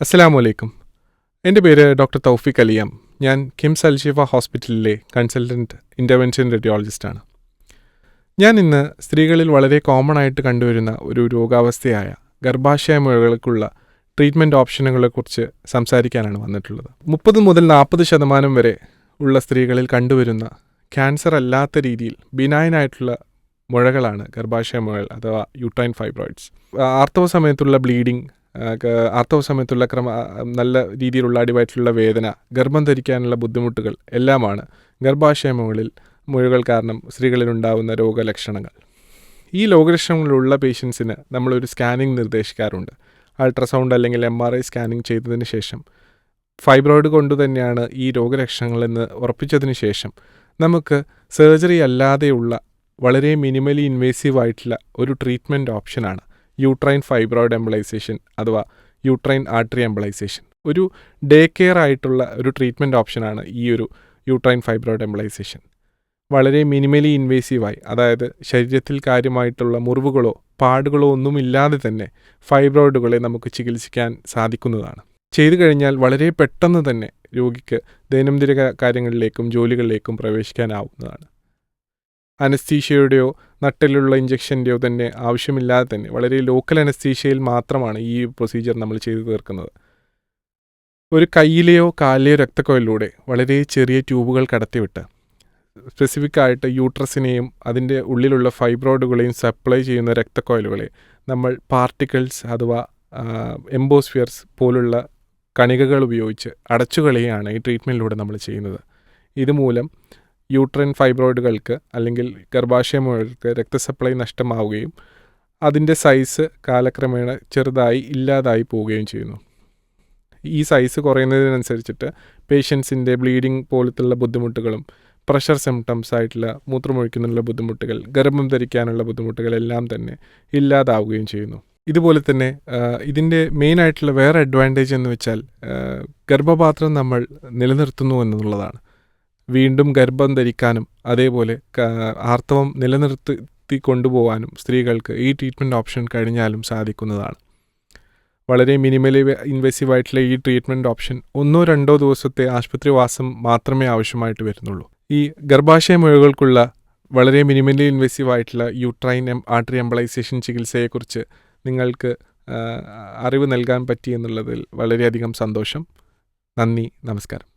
അസ്സലാമു അലൈക്കും എന്റെ പേര് ഡോക്ടർ തൗഫിക് അലിയാം. ഞാൻ കിംസ് അൽഷിഫ ഹോസ്പിറ്റലിലെ കൺസൾട്ടന്റ് ഇന്റർവെൻഷൻ റേഡിയോളജിസ്റ്റാണ്. ഞാൻ ഇന്ന് സ്ത്രീകളിൽ വളരെ കോമൺ ആയിട്ട് കണ്ടുവരുന്ന ഒരു രോഗാവസ്ഥയായ ഗർഭാശയ മുഴകൾക്കുള്ള ട്രീറ്റ്മെന്റ് ഓപ്ഷനുകളെക്കുറിച്ച് സംസാരിക്കാനാണ് വന്നിട്ടുള്ളത്. മുപ്പത് മുതൽ നാൽപ്പത് ശതമാനം വരെ ഉള്ള സ്ത്രീകളിൽ കണ്ടുവരുന്ന ക്യാൻസർ അല്ലാത്ത രീതിയിൽ ബിനായനായിട്ടുള്ള മുഴകളാണ് ഗർഭാശയ മുഴകൾ അഥവാ യൂട്രൈൻ ഫൈബ്രോയിഡ്സ് ആർത്തവ സമയത്തുള്ള ബ്ലീഡിംഗ് ആർത്തവ സമയത്തുള്ള ക്രമ നല്ല രീതിയിലുള്ള അടിവയറ്റിലുള്ള വേദന ഗർഭം ധരിക്കാനുള്ള ബുദ്ധിമുട്ടുകൾ എല്ലാമാണ് ഗർഭാശയമുകളിൽ മുഴകൾ കാരണം സ്ത്രീകളിൽ ഉണ്ടാകുന്ന രോഗലക്ഷണങ്ങൾ. ഈ രോഗലക്ഷണങ്ങളുള്ള പേഷ്യൻസിന് നമ്മളൊരു സ്കാനിങ് നിർദ്ദേശിക്കാറുണ്ട്. അൾട്രാസൗണ്ട് അല്ലെങ്കിൽ എം ആർ ഐ സ്കാനിങ് ചെയ്തതിന് ശേഷം. ഫൈബ്രോയിഡ് കൊണ്ട് തന്നെയാണ് ഈ രോഗലക്ഷണങ്ങളെന്ന് ഉറപ്പിച്ചതിന് ശേഷം നമുക്ക് സർജറി അല്ലാതെയുള്ള വളരെ മിനിമലി ഇൻവേസീവ് ആയിട്ടുള്ള ഒരു ട്രീറ്റ്മെന്റ് ഓപ്ഷനാണ്. യൂട്രൈൻ ഫൈബ്രോയിഡ് എംബളൈസേഷൻ അഥവാ യൂട്രൈൻ ആർട്ടറി എംബളൈസേഷൻ ഒരു ഡേ കെയർ ആയിട്ടുള്ള ഒരു ട്രീറ്റ്മെന്റ് ഓപ്ഷനാണ് ഈ ഒരു യൂട്രൈൻ ഫൈബ്രോയിഡ് എംബളൈസേഷൻ വളരെ മിനിമലി ഇൻവേസീവായി അതായത് ശരീരത്തിൽ കാര്യമായിട്ടുള്ള മുറിവുകളോ പാടുകളോ ഒന്നുമില്ലാതെ തന്നെ ഫൈബ്രോയിഡുകളെ നമുക്ക് ചികിത്സിക്കാൻ സാധിക്കുന്നതാണ്. ചെയ്തു കഴിഞ്ഞാൽ വളരെ പെട്ടെന്ന് തന്നെ രോഗിക്ക് ദൈനംദിന കാര്യങ്ങളിലേക്കും ജോലികളിലേക്കും പ്രവേശിക്കാനാവുന്നതാണ്. അനസ്തീഷ്യയുടെയോ നട്ടിലുള്ള ഇഞ്ചക്ഷന്റെയോ തന്നെ ആവശ്യമില്ലാതെ തന്നെ വളരെ ലോക്കൽ അനസ്തീഷ്യയിൽ മാത്രമാണ് ഈ പ്രൊസീജിയർ നമ്മൾ ചെയ്തു തീർക്കുന്നത്. ഒരു കയ്യിലെയോ കാലിലെയോ രക്തക്കൊയിലൂടെ വളരെ ചെറിയ ട്യൂബുകൾ കടത്തിവിട്ട് സ്പെസിഫിക് ആയിട്ട് യൂട്രസിനെയും അതിന്റെ ഉള്ളിലുള്ള ഫൈബ്രോയിഡുകളെയും സപ്ലൈ ചെയ്യുന്ന രക്തക്കോയിലുകളെ നമ്മൾ പാർട്ടിക്കിൾസ് അഥവാ എംബോസ്ഫിയർസ് പോലുള്ള കണികകൾ ഉപയോഗിച്ച് അടച്ചുകളയാണ് ഈ ട്രീറ്റ്മെന്റിലൂടെ നമ്മൾ ചെയ്യുന്നത്. ഇതുമൂലം യൂട്രൻ ഫൈബ്രോയിഡുകൾക്ക് അല്ലെങ്കിൽ ഗർഭാശയമുകൾക്ക് രക്തസപ്ലൈ നഷ്ടമാവുകയും അതിന്റെ സൈസ് കാലക്രമേണ ചെറുതായി ഇല്ലാതായി പോവുകയും ചെയ്യുന്നു. ഈ സൈസ് കുറയുന്നതിനനുസരിച്ചിട്ട് പേഷ്യൻസിന്റെ ബ്ലീഡിംഗ് പോലത്തുള്ള ബുദ്ധിമുട്ടുകളും പ്രഷർ സിംറ്റംസ് ആയിട്ടുള്ള മൂത്രമൊഴിക്കുന്നതിനുള്ള ബുദ്ധിമുട്ടുകൾ ഗർഭം ധരിക്കാനുള്ള ബുദ്ധിമുട്ടുകൾ എല്ലാം തന്നെ ഇല്ലാതാവുകയും ചെയ്യുന്നു. ഇതുപോലെ തന്നെ ഇതിന്റെ മെയിൻ ആയിട്ടുള്ള വേറെ അഡ്വാന്റേജ് എന്ന് വെച്ചാൽ ഗർഭപാത്രം നമ്മൾ നിലനിർത്തുന്നു എന്നുള്ളതാണ്. വീണ്ടും ഗർഭം ധരിക്കാനും അതേപോലെ ആർത്തവം നിലനിർത്തി കൊണ്ടുപോകാനും സ്ത്രീകൾക്ക് ഈ ട്രീറ്റ്മെന്റ് ഓപ്ഷൻ കഴിഞ്ഞാലും സാധിക്കുന്നതാണ്. വളരെ മിനിമലി ഇൻവെസീവ് ആയിട്ടുള്ള ഈ ട്രീറ്റ്മെന്റ് ഓപ്ഷൻ ഒന്നോ രണ്ടോ ദിവസത്തെ ആശുപത്രിവാസം മാത്രമേ ആവശ്യമായിട്ട് വരുന്നുള്ളൂ. ഈ ഗർഭാശയ മുഴകൾക്കുള്ള വളരെ മിനിമലി ഇൻവെസീവ് ആയിട്ടുള്ള യൂട്രൈൻ എം ആർട്ടറി എംബ്ലൈസേഷൻ ചികിത്സയെക്കുറിച്ച് നിങ്ങൾക്ക് അറിവ് നൽകാൻ പറ്റി എന്നുള്ളതിൽ വളരെയധികം സന്തോഷം. നന്ദി നമസ്കാരം.